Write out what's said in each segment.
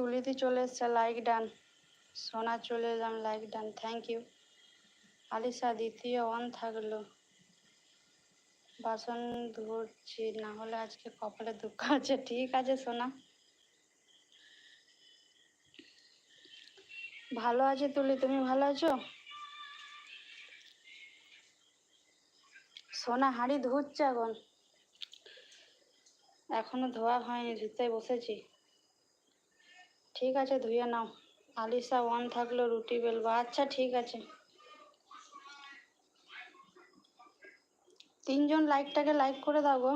তুলিতে চলে এসছে লাইক ডান সোনা চলে এলাম like done thank you Alisha দ্বিতীয় অন থাকল। বাসন ধুচ্ছি, না হলে আজকে কপালে দুঃখ আছে। ঠিক আছে, সোনা। ভালো আছে তুলি, তুমি ভালো আছো? সোনা, হাঁড়ি ধুচ্ছে এখন। এখনও ধোয়া হয়নি ধুতে বসেছি। ঠিক আছে ধুয়ে নাও। আলিশা ওয়ান থাকল রুটি বেলব। আচ্ছা ঠিক আছে। তিনজন লাইকটাকে লাইক করে দাও গো।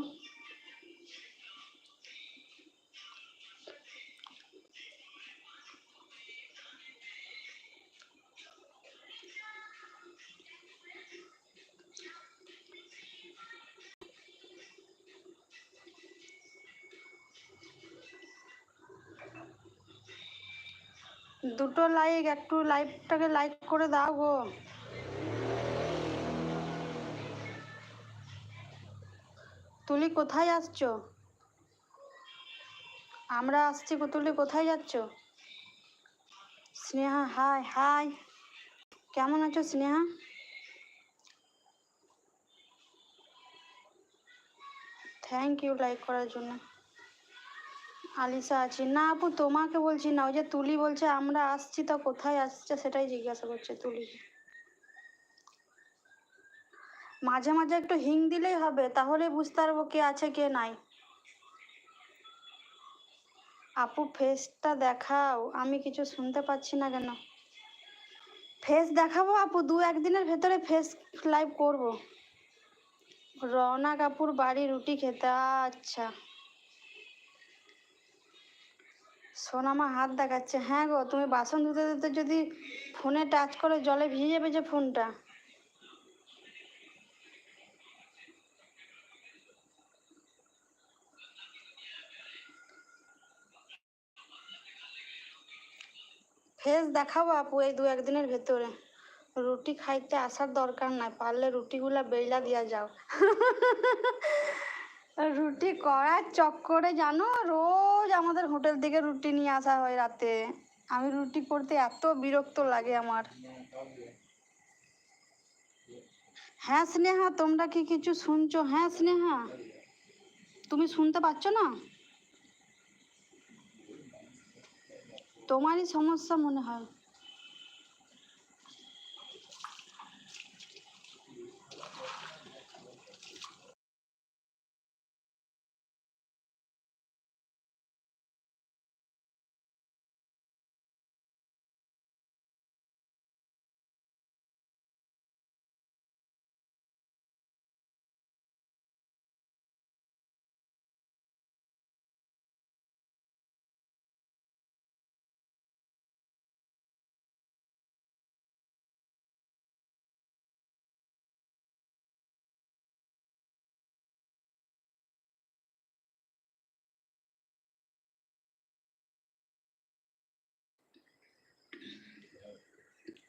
দুটো লাইক একটু লাইভটাকে লাইক করে দাও গো। তুলি, কোথায় আসছো? আমরা আসছি তুলি, কোথায় যাচ্ছ? স্নেহা হাই হাই কেমন আছো, স্নেহা? থ্যাংক ইউ লাইক করার জন্য। আলিশা আছি। না আপু, তোমাকে বলছি না, ওই যে তুলি বলছে আমরা আসছি, তো কোথায় আসছে সেটাই জিজ্ঞাসা করছে তুলি। মাঝে মাঝে একটু হিং দিলেই হবে, তাহলে বুঝতে পারব কে আছে কে নাই। আপু ফেসটা দেখাও, আমি কিছু শুনতে পাচ্ছি না কেন? ফেস দেখাবো আপু, দু একদিনের ভেতরে ফেস লাইভ করব। রওনা কাপুর বাড়ি রুটি খেতে আচ্ছা। সোনামা হাত দেখাচ্ছে হ্যাঁ গো, তুমি বাসন ধুতে ধুতে যদি ফোনে টাচ করে, জলে ভিজে যাবে যে ফোনটা। ফেস দেখাবো আপু এই দু একদিনের ভেতরে। রুটি খাইতে আসার দরকার নাই, পারলে রুটিগুলা বেলা দিয়া যাও। রুটি করার চক্করে জানো? রোজ আমাদের হোটেল থেকে রুটি নিয়ে আসা হয় রাতে। আমি রুটি করতে এত বিরক্ত লাগে আমার। হ্যাঁ স্নেহা, তোমরা কি কিছু শুনছো? হ্যাঁ স্নেহা। তুমি শুনতে পাচ্ছ না? তোমারই সমস্যা মনে হয়।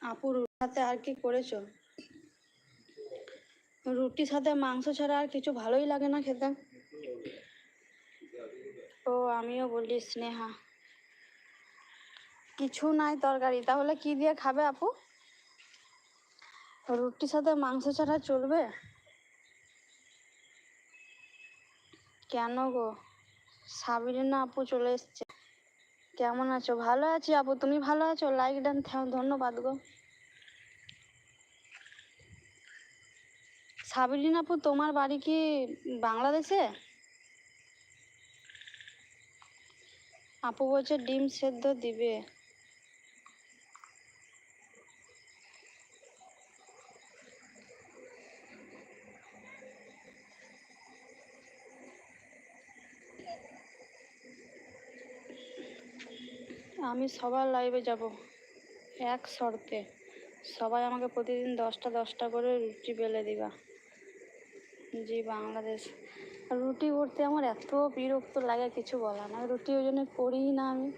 আপু সাথে আর কি করেছ? রুটির সাথে মাংস ছাড়া আর কিছু ভালোই লাগে না খেতে। ও, আমিও বলি স্নেহা। কিছু নাই তরকারি, তাহলে কি দিয়ে খাবে আপু? রুটির সাথে মাংস ছাড়া চলবে? কেন গো? সাবিরিনা আপু চলে এসছে। কেমন আছো? ভালো আছি আপু, তুমি ভালো আছো? লাইক ডান ধন্যবাদ গো। সাবিরিন আপু, তোমার বাড়ি কি বাংলাদেশে? আপু বলছে ডিম সেদ্ধ দিবে। আমি সবার লাইভে যাব, এক শর্তে। সবাই আমাকে প্রতিদিন দশটা দশটা করে রুটি বেলে দিবা। জি, বাংলাদেশ। রুটি করতে আমার এত বিরক্ত লাগে, কিছু বলার না। রুটি ওই জন্য করিই না আমি।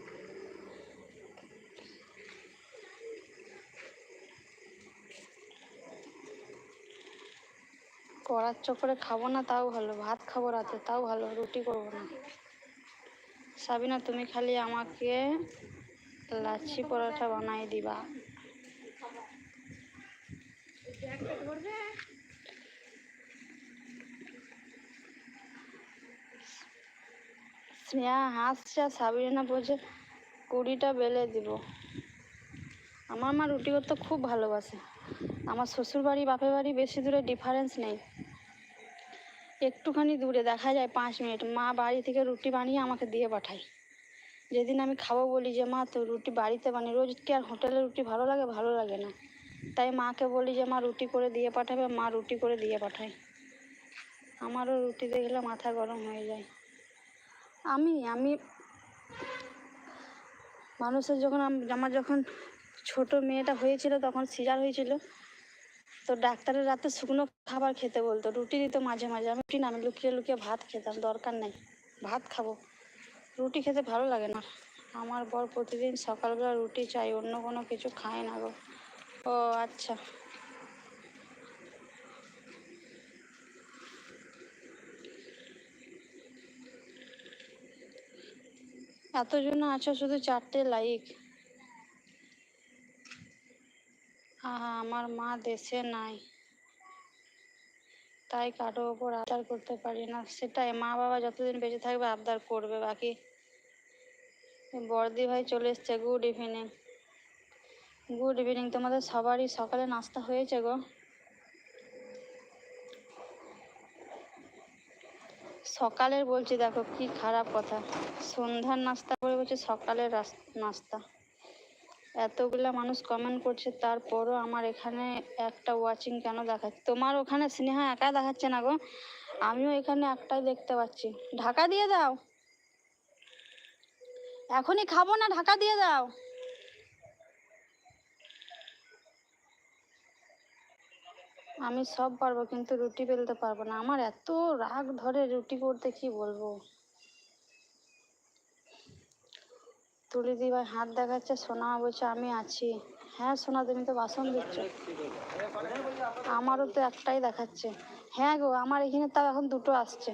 করার চক্করে খাব না, তাও ভালো। ভাত খাব রাতে, তাও ভালো। রুটি করব না। সাবিনা, তুমি খালি আমাকে লাচ্ছি পরোটা বানাই দিবা। স্নেহা হাসছে সাবিনা বলছে কুড়িটা বেলে দিব। আমার মা রুটি করতে খুব ভালোবাসে। আমার শ্বশুর বাড়ি বাপের বাড়ি বেশি দূরে ডিফারেন্স নেই। একটুখানি দূরে, দেখা যায় পাঁচ মিনিট। মা বাড়ি থেকে রুটি বানিয়ে আমাকে দিয়ে পাঠায়। যেদিন আমি খাব বলি যে, মা, তো রুটি বাড়িতে বানিয়ে, রোজ কি আর হোটেলে রুটি ভালো লাগে? ভালো লাগে না। তাই মাকে বলি যে, মা, রুটি করে দিয়ে পাঠাবে। মা রুটি করে দিয়ে পাঠায়। আমারও রুটি দেখলে মাথা গরম হয়ে যায়। আমি আমি মানুষের যখন আমার যখন ছোট মেয়েটা হয়েছিল, তখন সিজার হয়েছিল। তো ডাক্তারের রাতে শুকনো খাবার খেতে বলতো, রুটি দিত মাঝে মাঝে। আমি রুটি না, আমি লুকিয়ে লুকিয়ে ভাত খেতাম, দরকার নেই। ভাত খাব। রুটি খেতে ভালো লাগে না। আমার বর প্রতিদিন সকালবেলা রুটি চাই, অন্য কোনো কিছু খায় না গো। ও আচ্ছা। এতজন আছো শুধু চারটে লাইক আহা, আমার মা দেশে নাই। তাই কারও ওপর আবদার করতে পারি না। সেটাই মা বাবা যতদিন বেঁচে থাকবে আবদার করবে। বাকি বর্দি ভাই চলে এসছে গুড ইভিনিং গুড ইভিনিং তোমাদের সবারই সকালে নাস্তা হয়েছে গো। সকালের বলছি, দেখো কি খারাপ কথা। সন্ধ্যার নাস্তা করে বলছে, সকালের নাস্তা। এতগুলা মানুষ কমেন্ট করছে, তারপরও আমার এখানে একটা ওয়াচিং কেন দেখাচ্ছে? তোমার ওখানে স্নেহা একা দেখাচ্ছে না গো? আমিও এখানে একটাই দেখতে পাচ্ছি। ঢাকা দিয়ে দাও। এখনই খাব না, ঢাকা দিয়ে দাও। আমি সব পারব, কিন্তু রুটি বেলতে পারব না। আমার এত রাগ ধরে রুটি করতে কি বলব? তুলি দি ভাই হাত দেখাচ্ছে, সোনা বলছে, আমি আছি। হ্যাঁ সোনা, তুমি তো বাসন দিচ্ছ আমারও তো একটাই দেখাচ্ছে। হ্যাঁ গো, আমার এখানে তাও এখন দুটো আসছে।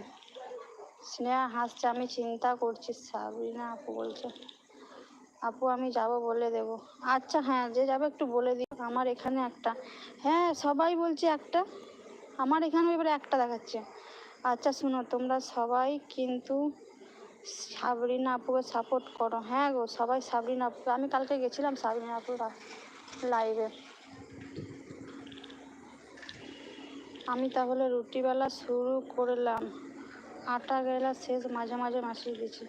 স্নেহা হাসছে, আমি চিন্তা করছি, সাবিনা আপু বলছে, আপু, আমি যাব বলে দেব। আচ্ছা হ্যাঁ যে যাবে একটু বলে দিও। আমার এখানে একটা। হ্যাঁ সবাই বলছে একটা। আমার এখানে এবারে একটা দেখাচ্ছে। আচ্ছা শুনো, তোমরা সবাই কিন্তু সাবরিনা আপুকে সাপোর্ট করো। হ্যাঁ গো, সবাই সাবরিনা আপু আমি কালকে গেছিলাম সাবরিনা আপুর লাইভে আমি তাহলে রুটিবেলা শুরু করলাম। আটা গেলা শেষ, মাঝে মাঝে মাসিয়ে দিয়েছি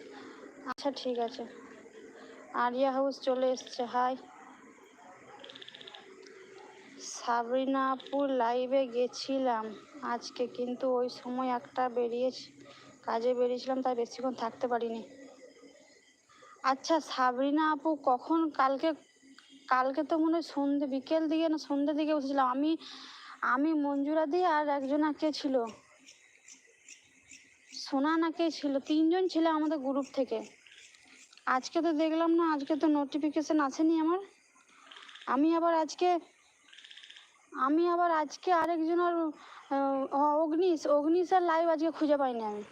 আচ্ছা ঠিক আছে। আরিয়া হাউস চলে এসছে হাই সাবরিনা আপুর লাইভে গেছিলাম। আজকে কিন্তু ওই সময় একটা বেরিয়েছি, কাজে বেরিয়েছিলাম, তাই বেশিক্ষণ থাকতে পারিনি। আচ্ছা সাবরিনা আপু, কখন কালকে কালকে তো মনে হয় সন্ধ্যে বিকেল দিকে না সন্ধ্যের দিকে বসেছিলাম। আমি আমি মঞ্জুরা দিয়ে আর একজন কে ছিল? সোনা না কে ছিল? তিনজন ছিল আমাদের গ্রুপ থেকে। আজকে তো দেখলাম না, আজকে তো নোটিফিকেশান আসেনি আমার। আমি আবার আজকে আমি আবার আজকে আরেকজনের অগ্নিশ অগ্নিশের লাইভ আজকে খুঁজে পাইনি আমি।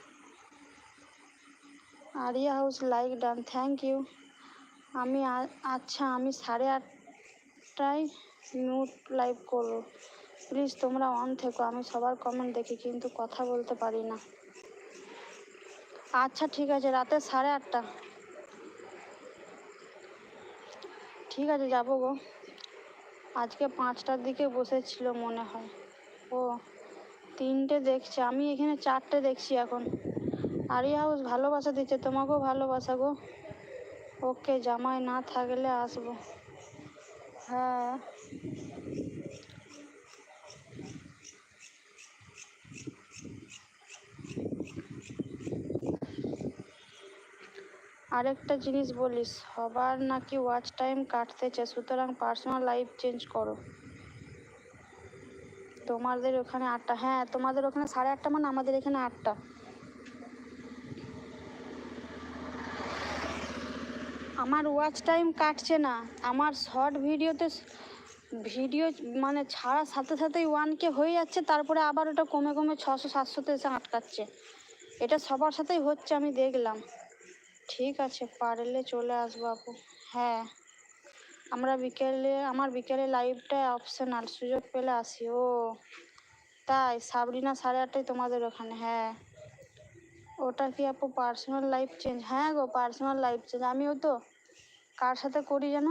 Arya house like done thank you আমি আচ্ছা আমি সাড়ে আটটায় মিউট লাইভ করব। প্লিজ তোমরা অন থেকো, আমি সবার কমেন্ট দেখি, কিন্তু কথা বলতে পারি না। আচ্ছা ঠিক আছে, রাতে সাড়ে আটটা। ঠিক আছে, যাব গো। আজকে পাঁচটার দিকে বসেছিল মনে হয়। ও, তিনটে দেখছে। আমি এখানে চারটে দেখছি এখন। আরিয়া হাউস ভালোবাসা দিচ্ছে, তোমাকেও ভালোবাসা গো। ওকে, জামাই না থাকলে আসব। হ্যাঁ। আরেকটা জিনিস বলি সবার নাকি ওয়াচ টাইম কাটতেছে সুতরাং পার্সোনাল লাইফ চেঞ্জ করো। তোমাদের ওখানে আটটা হ্যাঁ তোমাদের ওখানে সাড়ে আটটা মানে আমাদের এখানে আটটা। আমার ওয়াচ টাইম কাটছে না, আমার শর্ট ভিডিওতে ভিডিও মানে ছাড়ার সাথে সাথেই ওয়ান কে হয়ে যাচ্ছে, তারপরে আবার ওটা কমে কমে ছশো, সাতশোতে এসে আটকাচ্ছে। এটা সবার সাথেই হচ্ছে, আমি দেখলাম। ঠিক আছে, পারলে চলে আসব আপু। হ্যাঁ আমরা বিকেলে, আমার বিকেলে লাইভটা অপশনাল সুযোগ পেলে আসি। ও, তাই সাবরিনা সাড়ে আটটায় তোমাদের ওখানে হ্যাঁ। ওটা কি আপু পার্সোনাল লাইফ চেঞ্জ হ্যাঁ গো পার্সোনাল লাইফ চেঞ্জ আমিও তো কার সাথে করি যেন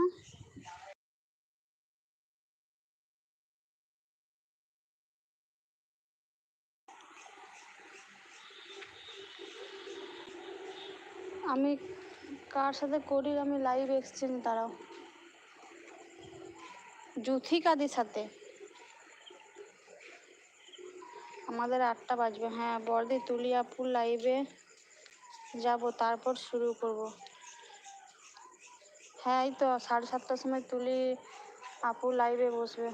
আমি কার সাথে করি আমি লাইভ এক্সচেঞ্জ দাঁড়াও। জুথিকাদির সাথে? আমাদের আটটা বাজবে। হ্যাঁ বর্দি তুলি আপুর লাইভে যাব, তারপর শুরু করব। হ্যাঁ এই তো, সাড়ে সাতটার সময় তুলি আপু লাইভে বসবে।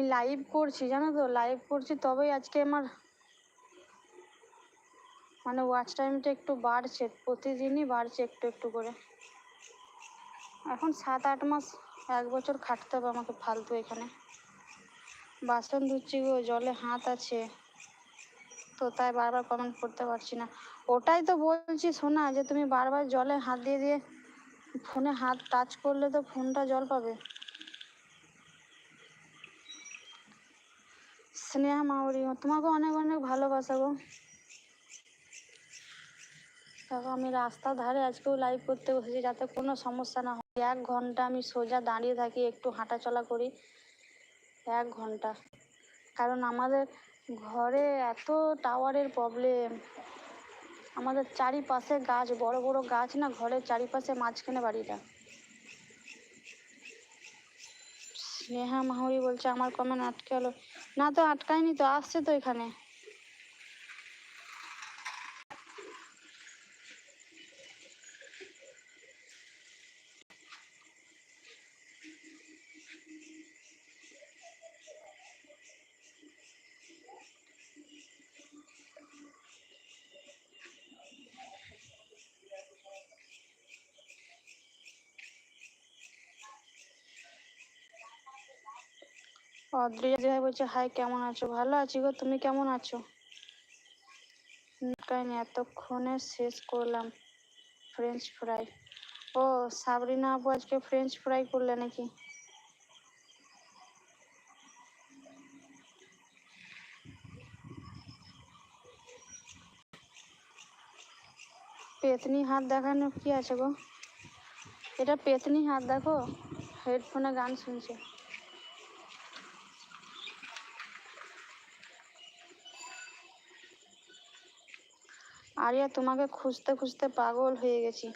আমি লাইভ করছি, জানো তো লাইভ করছি, তবেই আজকে আমার মানে ওয়াচ টাইমটা একটু বাড়ছে, প্রতিদিনই বাড়ছে একটু একটু করে। এখন সাত আট মাস, এক বছর খাটতে হবে আমাকে ফালতু এখানে। বাসন ধুচ্ছি গো, জলে হাত আছে। তো তাই বারবার কমেন্ট করতে পারছি না। ওটাই তো বলছি, শোনা, যে তুমি বারবার জলে হাত দিয়ে দিয়ে ফোনে হাত টাচ করলে তো ফোনটা জল পাবে। স্নেহা মাউরি, তোমাকে অনেক অনেক ভালোবাসা গো। দেখো, আমি রাস্তার ধারে আজকেও লাইভ করতে বসেছি যাতে কোনো সমস্যা না হয়। এক ঘণ্টা আমি সোজা দাঁড়িয়ে থাকি, একটু হাঁটাচলা করি। এক ঘণ্টা। কারণ আমাদের ঘরে এত টাওয়ারের প্রবলেম আমাদের চারিপাশে গাছ, বড় বড় গাছ না, ঘরের চারিপাশে মাঝখানে বাড়িটা। স্নেহা মাহুরি বলছে, আমার কমেন্ট আটকে হলো না তো আটকায়নি তো আসছে তো এখানে। অদ্রিজা দিদিভাই বলছে, হাই, কেমন আছো? ভালো আছি গো, তুমি কেমন আছো? কাহিনি এতক্ষণে শেষ করলাম ফ্রেঞ্চ ফ্রাই ও, সাবরিনা আপু আজকে ফ্রেঞ্চ ফ্রাই করলে নাকি? পেতনি হাত দেখানো কি আছে গো? এটা পেতনি হাত দেখো? হেডফোনে গান শুনছে। আরিয়া তোমাকে খুঁজতে খুঁজতে পাগল হয়ে গেছি।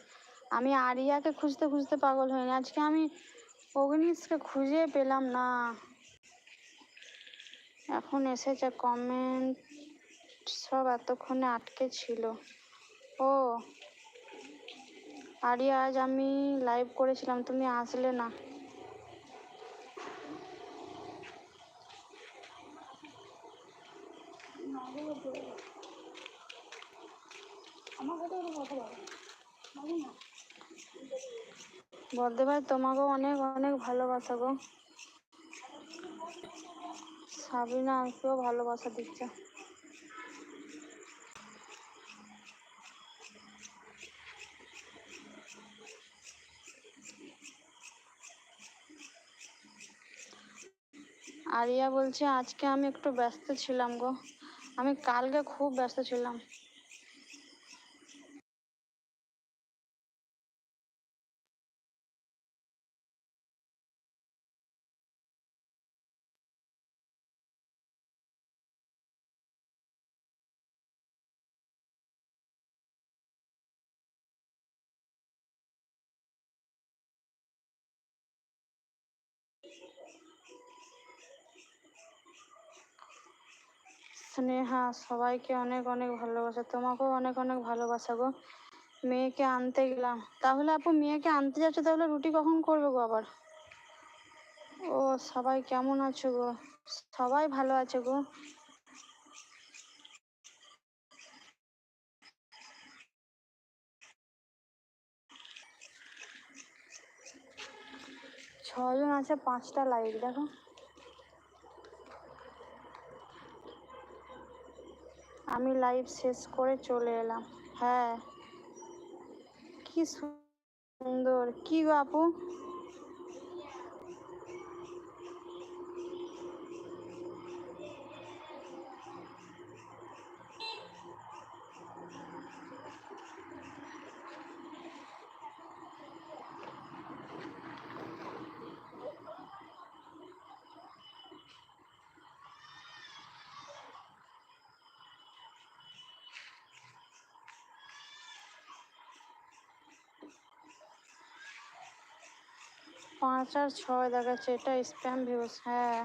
আমি আরিয়াকে খুঁজতে খুঁজতে পাগল হইনি। আজকে আমি অগ্নিশকে খুঁজে পেলাম না। এখন এসেছে কমেন্ট সব এতক্ষণে আটকে ছিল। ও, আরিয়া আজ আমি লাইভ করেছিলাম, তুমি আসলে না। বলতে ভাই তোমাকেও অনেক অনেক ভালোবাসা গো। সাবিনা আমাকেও ভালোবাসা দিচ্ছে। আরিয়া বলছে, আজকে আমি একটু ব্যস্ত ছিলাম গো। আমি কালকে খুব ব্যস্ত ছিলাম। স্নেহা সবাইকে অনেক অনেক ভালোবাসা। তোমাকেও অনেক অনেক ভালোবাসা গো। মেয়েকে আনতে গেলাম। তাহলে আপু, মেয়েকে আনতে যাচ্ছ, তাহলে রুটি কখন করবে গো আবার? ও, সবাই কেমন আছো গো? সবাই ভালো আছে গো? ছজন আছে, পাঁচটা লাইক দেখো। আমি লাইভ শেষ করে চলে এলাম। হ্যাঁ কি সুন্দর। কি গো আপু? পাঁচ আর ছয় দেখাচ্ছে এটা স্প্যাম ভিউস হ্যাঁ।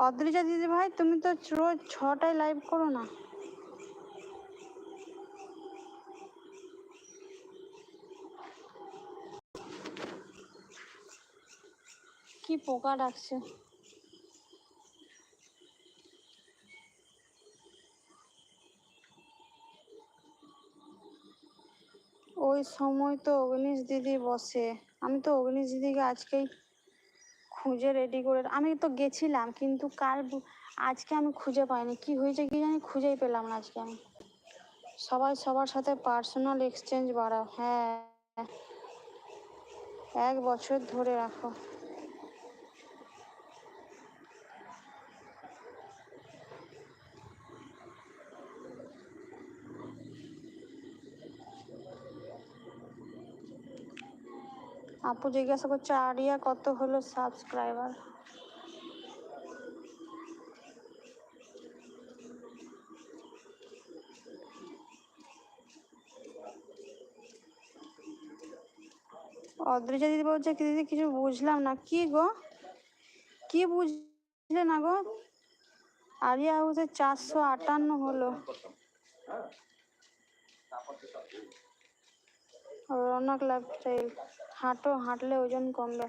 অদ্রিজা দিদি ভাই, তুমি তো রোজ ছটায় লাইভ করো না। কি পোকা ডাকছে? ওই সময় তো অগ্নিশ দিদি বসে। আমি তো অগ্নিশ দিদিকে আজকেই খুঁজে রেডি করে, আমি তো গেছিলাম কিন্তু কাল আজকে আমি খুঁজে পাইনি। কি হয়েছে কি জানি খুঁজেই পেলাম না আজকে আমি। সবাই সবার সাথে পার্সোনাল এক্সচেঞ্জ বাড়াও হ্যাঁ। এক বছর ধরে রাখো। আপু জিজ্ঞাসা করছে, আরিয়া কত হলো সাবস্ক্রাইবার অদ্রিজা দিদি বলছে দিদি, কিছু বুঝলাম না। কি গো? কি বুঝলে না গো? আরিয়া হাউসে চারশো আটান্ন হলো। রৌনক লাইফস্টাইল হাঁটো হাঁটলে ওজন কমবে।